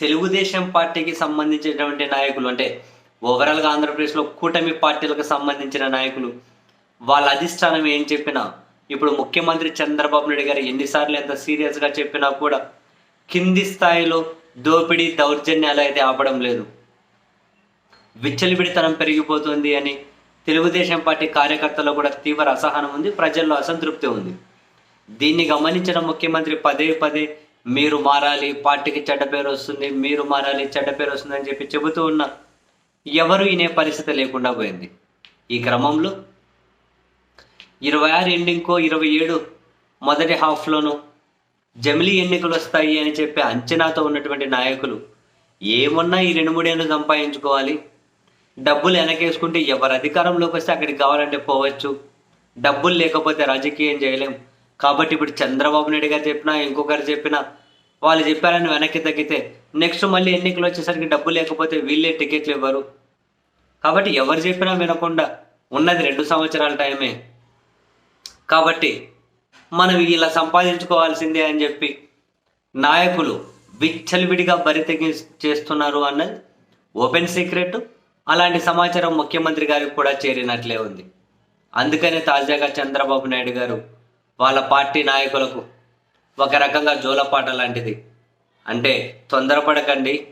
తెలుగుదేశం పార్టీకి సంబంధించినటువంటి నాయకులు అంటే ఓవరాల్గా ఆంధ్రప్రదేశ్లో కూటమి పార్టీలకు సంబంధించిన నాయకులు వాళ్ళ అధిష్టానం ఏం చెప్పినా ఇప్పుడు ముఖ్యమంత్రి చంద్రబాబు నాయుడు గారు ఎన్నిసార్లు ఎంత సీరియస్గా చెప్పినా కూడా కింది స్థాయిలో దోపిడీ దౌర్జన్యాలు అయితే ఆపడం లేదు. విచ్చలవిడితనం పెరిగిపోతుంది అని తెలుగుదేశం పార్టీ కార్యకర్తల్లో కూడా తీవ్ర అసహనం ఉంది ప్రజల్లో అసంతృప్తి ఉంది. దీన్ని గమనించిన ముఖ్యమంత్రి పదే పదే మీరు మారాలి పార్టీకి చెడ్డ పేరు వస్తుంది మీరు మారాలి చెడ్డ పేరు వస్తుంది అని చెప్పి చెబుతూ ఉన్న ఎవరు వినే పరిస్థితి లేకుండా పోయింది. ఈ క్రమంలో ఇరవై ఆరు ఎండింగ్కో ఇరవై ఏడు మొదటి హాఫ్లోనూ జమిలీ ఎన్నికలు వస్తాయి అని చెప్పి అంచనాతో ఉన్నటువంటి నాయకులు ఏమున్నా ఈ రెండు మూడేళ్ళు సంపాదించుకోవాలి. డబ్బులు వెనకేసుకుంటే ఎవరు అధికారంలోకి వస్తే అక్కడికి కావాలంటే పోవచ్చు. డబ్బులు లేకపోతే రాజకీయం చేయలేం. కాబట్టి ఇప్పుడు చంద్రబాబు నాయుడు గారు చెప్పినా ఇంకొకరు చెప్పినా వాళ్ళు చెప్పారని వెనక్కి తగ్గితే నెక్స్ట్ మళ్ళీ ఎన్నికలు వచ్చేసరికి డబ్బు లేకపోతే వీళ్ళే టికెట్లు ఇవ్వరు. కాబట్టి ఎవరు చెప్పినా వినకుండా ఉన్నది రెండు సంవత్సరాల టైమే. కాబట్టి మనం ఇలా సంపాదించుకోవాల్సిందే అని చెప్పి నాయకులు విచ్చలవిడిగా బరితెగి చేస్తున్నారు అన్నది ఓపెన్ సీక్రెట్. అలాంటి సమాచారం ముఖ్యమంత్రి గారికి కూడా చేరినట్లే ఉంది. అందుకనే తాజాగా చంద్రబాబు నాయుడు గారు వాళ్ళ పార్టీ నాయకులకు ఒక రకంగా జోలపాట లాంటిది. అంటే తొందరపడకండి.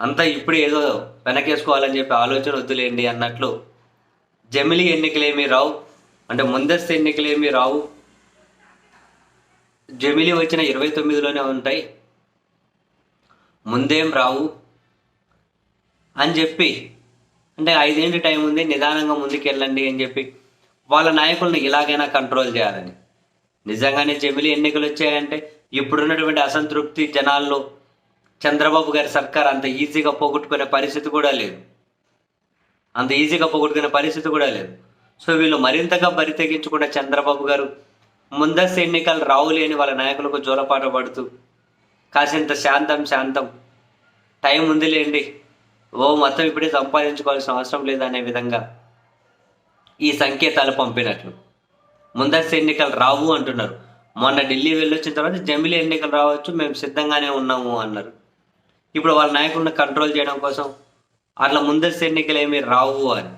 అంతా ఇప్పుడు ఏదో వెనకేసుకోవాలని చెప్పి ఆలోచన వద్దులేండి అన్నట్లు జమిలీ ఎన్నికలేమీ రావు. అంటే ముందస్తు ఎన్నికలేమీ రావు. జమిలీ వచ్చిన ఇరవై తొమ్మిదిలోనే ఉంటాయి. ముందేం రావు అని చెప్పి అంటే ఐదేంటి టైం ఉంది? నిదానంగా ముందుకెళ్ళండి అని చెప్పి వాళ్ళ నాయకులను ఇలాగైనా కంట్రోల్ చేయాలని. నిజంగానే జమిలీ ఎన్నికలు వచ్చాయంటే ఇప్పుడున్నటువంటి అసంతృప్తి జనాల్లో చంద్రబాబు గారి సర్కార్ అంత ఈజీగా పోగొట్టుకునే పరిస్థితి కూడా లేదు. అంత ఈజీగా పోగొట్టుకునే పరిస్థితి కూడా లేదు. సో వీళ్ళు మరింతగా బరి తెగించకుండా చంద్రబాబు గారు ముందస్తు ఎన్నికలు రావులేని వాళ్ళ నాయకులకు జోలపాట పడుతూ కాసింత శాంతం శాంతం టైం ఉందిలేండి. ఓ మొత్తం ఇప్పుడే సంపాదించుకోవాల్సిన అవసరం లేదనే విధంగా ఈ సంకేతాలు పంపినట్లు. ముందస్తు ఎన్నికలు రావు అంటున్నారు. మొన్న ఢిల్లీ వెళ్ళొచ్చిన తర్వాత జమిలీ ఎన్నికలు రావచ్చు మేము సిద్ధంగానే ఉన్నాము అన్నారు. ఇప్పుడు వాళ్ళ నాయకుడిని కంట్రోల్ చేయడం కోసం అట్లా ముందస్తు ఎన్నికలు ఏమీ రావు అని.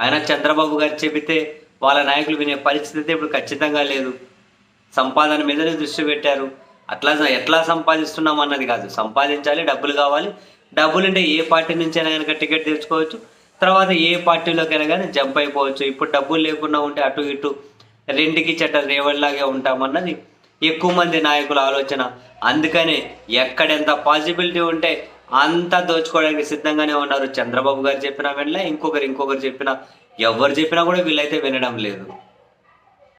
అయినా చంద్రబాబు గారు చెబితే వాళ్ళ నాయకులు వినే పరిస్థితి అయితే ఇప్పుడు ఖచ్చితంగా లేదు. సంపాదన మీదనే దృష్టి పెట్టారు. అట్లా ఎట్లా సంపాదిస్తున్నాం అన్నది కాదు. సంపాదించాలి డబ్బులు కావాలి. డబ్బులు అంటే ఏ పార్టీ నుంచైనా కనుక టికెట్ తెచ్చుకోవచ్చు. తర్వాత ఏ పార్టీలోకైనా కానీ జంప్ అయిపోవచ్చు. ఇప్పుడు డబ్బులు లేకుండా ఉంటే అటు ఇటు రెండుకి చెట్ట రేవడిలాగే ఉంటామన్నది ఎక్కువ మంది నాయకుల ఆలోచన. అందుకనే ఎక్కడెంత పాసిబిలిటీ ఉంటే అంతా దోచుకోవడానికి సిద్ధంగానే ఉన్నారు. చంద్రబాబు గారు చెప్పినా వెళ్ళినా ఇంకొకరు ఇంకొకరు చెప్పినా ఎవరు చెప్పినా కూడా వీళ్ళైతే వినడం లేదు.